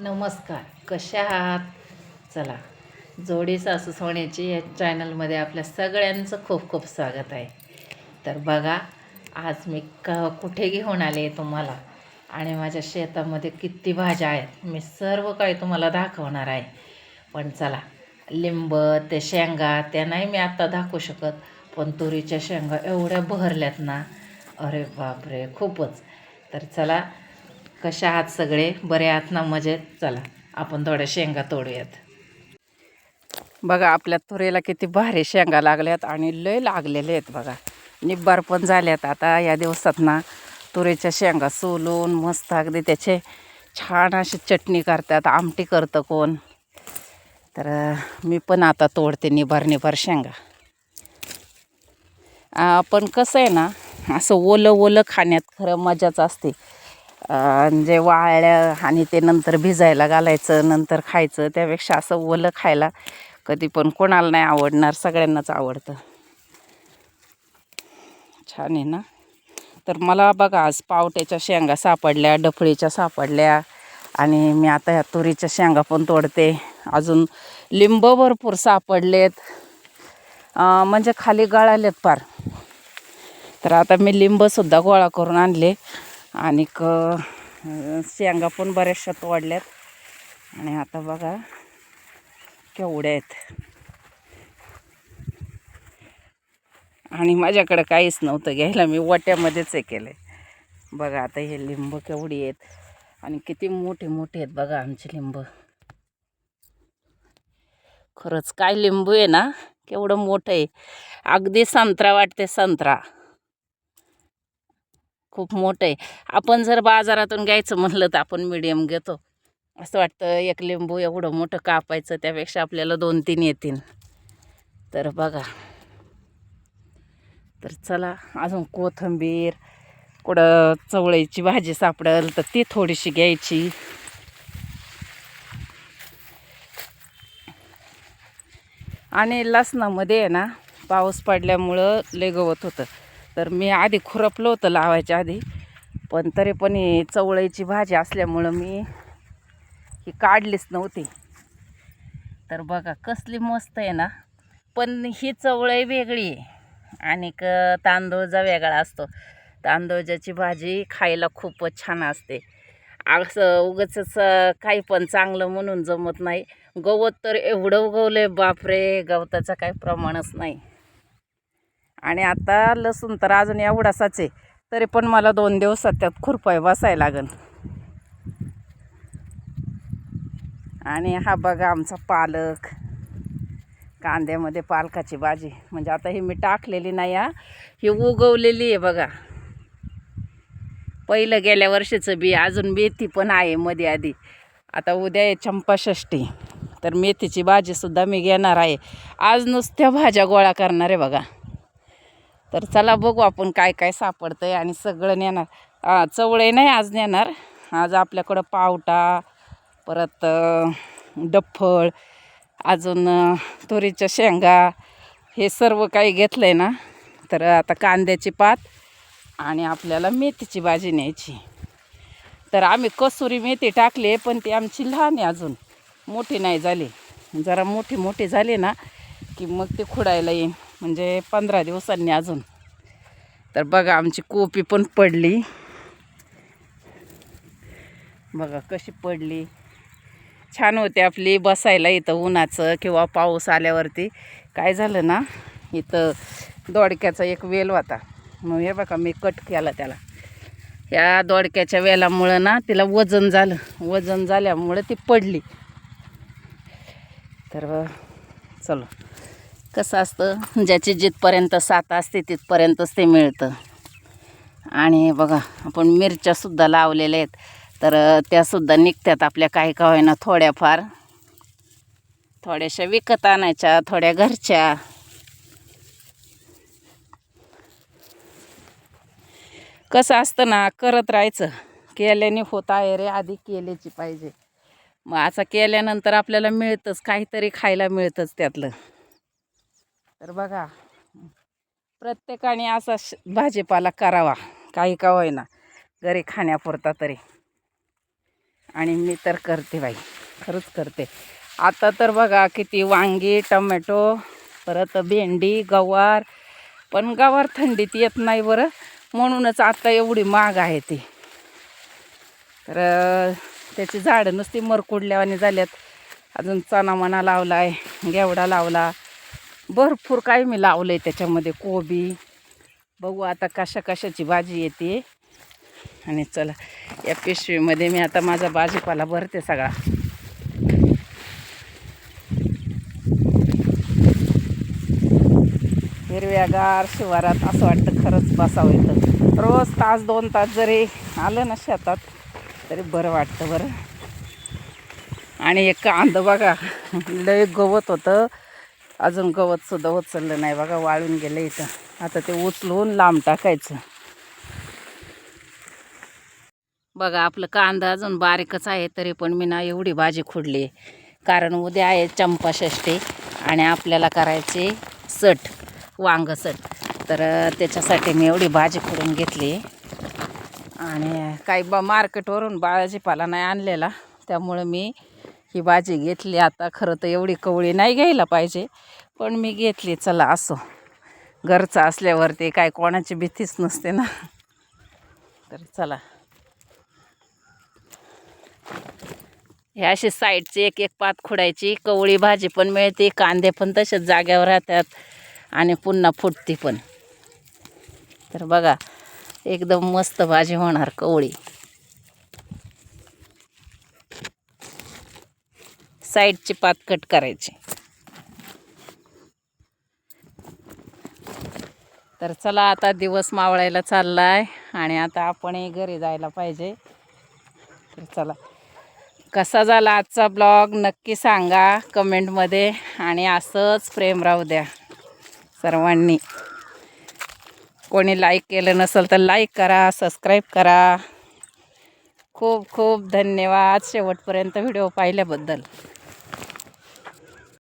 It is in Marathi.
नमस्कार. कशा आहात? चला. जोडी सासू सोन्याची या चॅनलमध्ये आपल्या सगळ्यांचं खूप खूप स्वागत आहे. तर बघा आज मी क कुठे घेऊन आले तुम्हाला? आणि माझ्या शेतामध्ये किती भाज्या आहेत? मी सर्व काही तुम्हाला दाखवणार आहे. पण चला लिंब ते शेंगा त्या नाही मी आत्ता दाखवू शकत पण तुरीच्या शेंगा एवढ्या बहरल्यात ना. अरे बापरे खूपच. तर चला कशा आहात सगळे? बरे आहात ना? मजेत? चला आपण थोड्या शेंगा तोडूयात. बघा आपल्या तुरीला किती भारी शेंगा लागल्यात आणि लय लागलेले आहेत बघा. निब्बार पण झाल्यात आता या दिवसात ना. तुरीच्या शेंगा सोलून मस्त अगदी त्याचे छान अशी चटणी करतात. आमटी करतं कोण? तर मी पण आता तोडते निभार निभार शेंगा. पण कसं आहे ना असं ओलं ओलं खाण्यात खरं मजाच असते. जे वाळल्या आणि ते नंतर भिजायला घालायचं नंतर खायचं त्यापेक्षा असं ओलं खायला कधी पण कोणाला नाही आवडणार सगळ्यांनाच आवडतं. छान आहे ना? तर मला बघा आज पावट्याच्या शेंगा सापडल्या डफळीच्या सापडल्या आणि मी आता ह्या तुरीच्या शेंगा पण तोडते. अजून लिंब भरपूर सापडलेत. म्हणजे खाली गळालेत पार. तर आता मी लिंबसुद्धा गोळा करून आणले. आणि शेंगा पण बऱ्याचशा तोडल्यात. आणि आता बघा केवढ्या आहेत. आणि माझ्याकडं काहीच नव्हतं घ्यायला मी वाट्यामध्येच हे केलं बघा आता हे लिंब केवढी आहेत. आणि किती मोठे मोठे आहेत बघा आमचे लिंब. खरंच काय लिंबू आहे ना केवढं मोठं आहे. अगदी संत्रा वाटते संत्रा. खूप मोठं आहे. आपण जर बाजारातून घ्यायचं म्हणलं तर आपण मिडियम घेतो. असं वाटतं एक लिंबू एवढं मोठं कापायचं त्यापेक्षा आपल्याला दोन तीन येतील. तर बघा. तर चला अजून कोथिंबीर कुठं चवळीची भाजी सापडेल तर ती थोडीशी घ्यायची. आणि लसणामध्ये आहे ना पाऊस पडल्यामुळं लय गवत होतं. तर मी आधी खुरपलं होतं लावायच्या आधी. पण तरी पण ही चवळीची भाजी असल्यामुळं मी ही काढलीच नव्हती. तर बघा कसली मस्त आहे ना. पण ही चवळी वेगळी आहे. आणि क तांदूळचा वेगळा असतो. तांदूळजाची भाजी खायला खूपच छान असते. असं उगच काही पण चांगलं म्हणून जमत नाही. गवत तर एवढं उगवलं आहे बापरे! गवताचं काही प्रमाणच नाही. आणि आता लसूण तर अजून एवढासाच आहे तरी पण मला दोन दिवसात त्यात खुरपाय बसायला लागेल आणि हा बघा आमचा पालक कांद्यामध्ये पालकाची भाजी. म्हणजे आता ही मी टाकलेली नाही हा. ही उगवलेली आहे बघा. पहिलं गेल्या वर्षीचं बी अजून मेथी पण आहे मध्ये आधी. आता उद्या आहे चंपाषष्ठी तर मेथीची भाजीसुद्धा मी घेणार आहे. आज नुसत्या भाज्या गोळा करणार आहे बघा. तर चला बघू आपण काय काय सापडतं आहे आणि सगळं नेणार. चवळे नाही आज नेणार. आज आपल्याकडं पावटा परत डफळ अजून तुरीच्या शेंगा हे सर्व काही घेतलं आहे ना. तर आता कांद्याची पात आणि आपल्याला मेथीची भाजी न्यायची. तर आम्ही कसुरी मेथी टाकली पण ती आमची लहान आहे अजून. मोठी नाही झाली. जरा मोठी मोठी झाली ना की मग ती खुडायला येईन. म्हणजे पंधरा दिवसांनी अजून. तर बघा आमची कोपी पण पडली. बघा कशी पडली. छान होते आपली बसायला इथं उन्हाचं किंवा पाऊस आल्यावरती. काय झालं ना इथं दोडक्याचा एक वेल होता. मग हे बघा मी कट केला त्याला. या दोडक्याच्या वेलामुळं ना तिला वजन झालं. वजन झाल्यामुळं ती पडली. तर चलो. कसं असतं? ज्याची जिथपर्यंत साथ असते तिथपर्यंतच ते मिळतं. आणि बघा आपण मिरच्यासुद्धा लावलेल्या आहेत. तर त्यासुद्धा निघतात आपल्या काही का होईना थोड्याफार. थोड्याशा विकत आणायच्या थोड्या घरच्या. कसं असतं ना करत राहायचं. केल्याने होत आहे रे आधी केल्याची पाहिजे. मग असं केल्यानंतर आपल्याला मिळतंच काहीतरी खायला मिळतंच त्यातलं. तर बघा प्रत्येकाने असा श- भाजीपाला करावा. काही का होईना. घरी खाण्यापुरता तरी. आणि मी तर करते बाई. खरंच करते. आता तर बघा किती वांगी टमॅटो परत भेंडी गवार. पण गवार थंडीत येत नाही बरं. म्हणूनच आता एवढी महाग आहे ती. तर त्याची झाडं नुसती मरकुडल्यावानी झाल्यात. अजून चणा मना लावला आहे गेवडा लावला. भरपूर काही मी लावलं आहे त्याच्यामध्ये कोबी. बघू आता कशा कशाची भाजी येते. आणि चला या पिशवीमध्ये मी आता माझा भाजीपाला भरते सगळा. हिरव्यागार शिवारात असं वाटतं खरंच बसावं इथं. रोज तास दोन तास जरी आलं ना शेतात तरी बरं वाटतं बरं. आणि एक कांद बघा लय गवत होतं. अजून गवतसुद्धा उचललं नाही. बघा वाळून गेलं इथं. आता ते उचलून लांब टाकायचं. बघा आपलं कांदा अजून बारीकच आहे तरी पण मी ना एवढी भाजी खोडली. कारण उद्या आहे चंपाषष्ठी आणि आपल्याला करायचे सट वांग सट. तर त्याच्यासाठी मी एवढी भाजी खोडून घेतली. आणि काही बा मार्केटवरून भाजीपाला नाही आणलेला. त्यामुळं मी ही भाजी घेतली. आता खरं तर एवढी कवळी नाही घ्यायला पाहिजे. पण मी घेतली. चला असो. घरचं असल्यावरती काय कोणाची भीतीच नसते ना. तर चला. हे अशी साईडची एक एक पात खुडायची. कवळी भाजी पण मिळते. कांदे पण तसेच जाग्यावर राहतात. आणि पुन्हा फुटती पण. तर बघा एकदम मस्त भाजी होणार कवळी. साईडची पात कट करायची. तर चला आता दिवस मावळायला चालला आहे आणि आता आपणही घरी जायला पाहिजे. तर चला. कसा झाला आजचा ब्लॉग नक्की सांगा कमेंटमध्ये आणि असंच प्रेम राहू द्या सर्वांनी. कोणी लाईक केलं नसेल तर लाईक करा सबस्क्राईब करा. खूप खूप धन्यवाद शेवटपर्यंत व्हिडिओ पाहिल्याबद्दल.